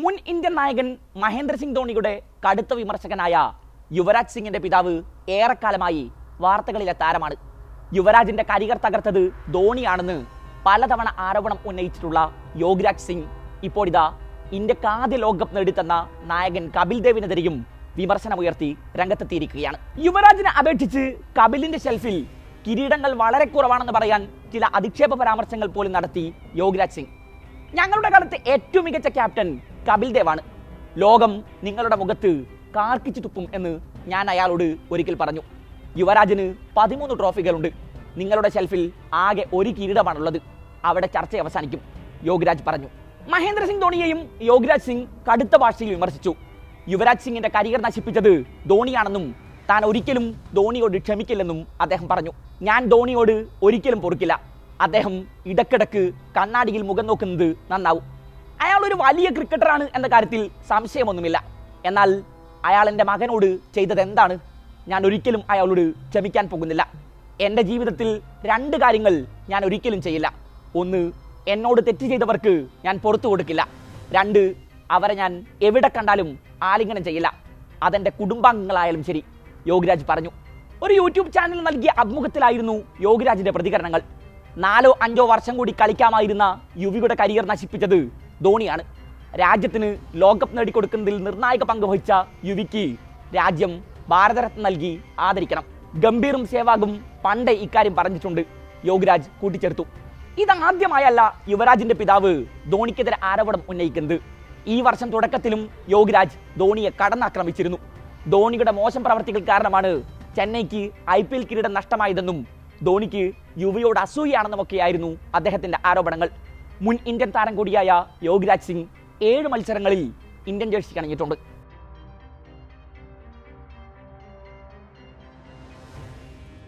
മുൻ ഇന്ത്യൻ നായകൻ മഹേന്ദ്ര സിംഗ് ധോണിയുടെ കടുത്ത വിമർശകനായ യുവരാജ് സിംഗിന്റെ പിതാവ് ഏറെക്കാലമായി വാർത്തകളിലെ താരമാണ്. യുവരാജിന്റെ കരിയർ തകർത്തത് ധോണിയാണെന്ന് പലതവണ ആരോപണം ഉന്നയിച്ചിട്ടുള്ള യോഗരാജ് സിംഗ് ഇപ്പോൾ ഇതാ ഇന്ത്യയ്ക്ക് ആദ്യ ലോകകപ്പ് നേടിത്തന്ന നായകൻ കപിൽ ദേവിനെതിരെയും വിമർശനമുയർത്തി രംഗത്തെത്തിയിരിക്കുകയാണ്. യുവരാജിനെ അപേക്ഷിച്ച് കപിലിന്റെ ഷെൽഫിൽ കിരീടങ്ങൾ വളരെ കുറവാണെന്ന് പറയാൻ ചില അധിക്ഷേപ പരാമർശങ്ങൾ പോലും നടത്തി യോഗരാജ് സിംഗ്. ഞങ്ങളുടെ കാലത്ത് ഏറ്റവും മികച്ച ക്യാപ്റ്റൻ കപിൽ ദേവാണ്. ലോകം നിങ്ങളുടെ മുഖത്ത് കാർക്കിച്ചു തുപ്പും എന്ന് ഞാൻ അയാളോട് ഒരിക്കൽ പറഞ്ഞു. യുവരാജിന് പതിമൂന്ന് ട്രോഫികളുണ്ട്. നിങ്ങളുടെ ഷെൽഫിൽ ആകെ ഒരു കിരീടമാണുള്ളത്. അവിടെ ചർച്ച അവസാനിക്കും. യോഗരാജ് പറഞ്ഞു. മഹേന്ദ്ര സിംഗ് ധോണിയെയും യോഗരാജ് സിംഗ് കടുത്ത ഭാഷയിൽ വിമർശിച്ചു. യുവരാജ് സിംഗിന്റെ കരിയർ നശിപ്പിച്ചത് ധോണിയാണെന്നും താൻ ഒരിക്കലും ധോണിയോട് ക്ഷമിക്കില്ലെന്നും അദ്ദേഹം പറഞ്ഞു. ഞാൻ ധോണിയോട് ഒരിക്കലും പൊറുക്കില്ല. അദ്ദേഹം ഇടക്കിടക്ക് കണ്ണാടിയിൽ മുഖം നോക്കുന്നത് നന്നാവും. അയാൾ ഒരു വലിയ ക്രിക്കറ്ററാണ് എന്ന കാര്യത്തിൽ സംശയമൊന്നുമില്ല. എന്നാൽ അയാൾ എന്റെ മകനോട് ചെയ്തത് എന്താണ്? ഞാൻ ഒരിക്കലും അയാളോട് ക്ഷമിക്കാൻ പോകുന്നില്ല. എന്റെ ജീവിതത്തിൽ രണ്ട് കാര്യങ്ങൾ ഞാൻ ഒരിക്കലും ചെയ്യില്ല. ഒന്ന് എന്നോട് തെറ്റ് ചെയ്തവർക്ക് ഞാൻ പുറത്തു കൊടുക്കില്ല. രണ്ട് അവരെ ഞാൻ എവിടെ കണ്ടാലും ആലിംഗനം ചെയ്യില്ല. അതെന്റെ കുടുംബാംഗങ്ങളായാലും ശരി യോഗിരാജ് പറഞ്ഞു. ഒരു യൂട്യൂബ് ചാനൽ നൽകിയ അഭിമുഖത്തിലായിരുന്നു യോഗിരാജിന്റെ പ്രതികരണങ്ങൾ. നാലോ അഞ്ചോ വർഷം കൂടി കളിക്കാമായിരുന്ന യുവിയുടെ കരിയർ നശിപ്പിച്ചത് ധോണിയാണ്. രാജ്യത്തിന് ലോകകപ്പ് നേടിക്കൊടുക്കുന്നതിൽ നിർണായക പങ്ക് വഹിച്ച യുവിക്ക് രാജ്യം ഭാരതരത്ന നൽകി ആദരിക്കണം. ഗംഭീറും സേവാഗും പണ്ടേ ഇക്കാര്യം പറഞ്ഞിട്ടുണ്ട്. യോഗിരാജ് കൂട്ടിച്ചേർത്തു. ഇതാദ്യമായല്ല യുവരാജിന്റെ പിതാവ് ധോണിക്കെതിരെ ആരോപണം ഉന്നയിക്കുന്നത്. ഈ വർഷം തുടക്കത്തിലും യോഗരാജ് ധോണിയെ കടന്നാക്രമിച്ചിരുന്നു. ധോണിയുടെ മോശം പ്രവർത്തികൾ കാരണമാണ് ചെന്നൈക്ക് ഐ പി എൽ കിരീടം നഷ്ടമായതെന്നും ധോണിക്ക് യുവയോട് അസൂയാണെന്നുമൊക്കെയായിരുന്നു അദ്ദേഹത്തിന്റെ ആരോപണങ്ങൾ. മുൻ ഇന്ത്യൻ താരം കൂടിയായ യോഗിരാജ് സിംഗ് ഏഴ് മത്സരങ്ങളിൽ ഇന്ത്യൻ ജേഴ്സി അണിഞ്ഞിട്ടുണ്ട്.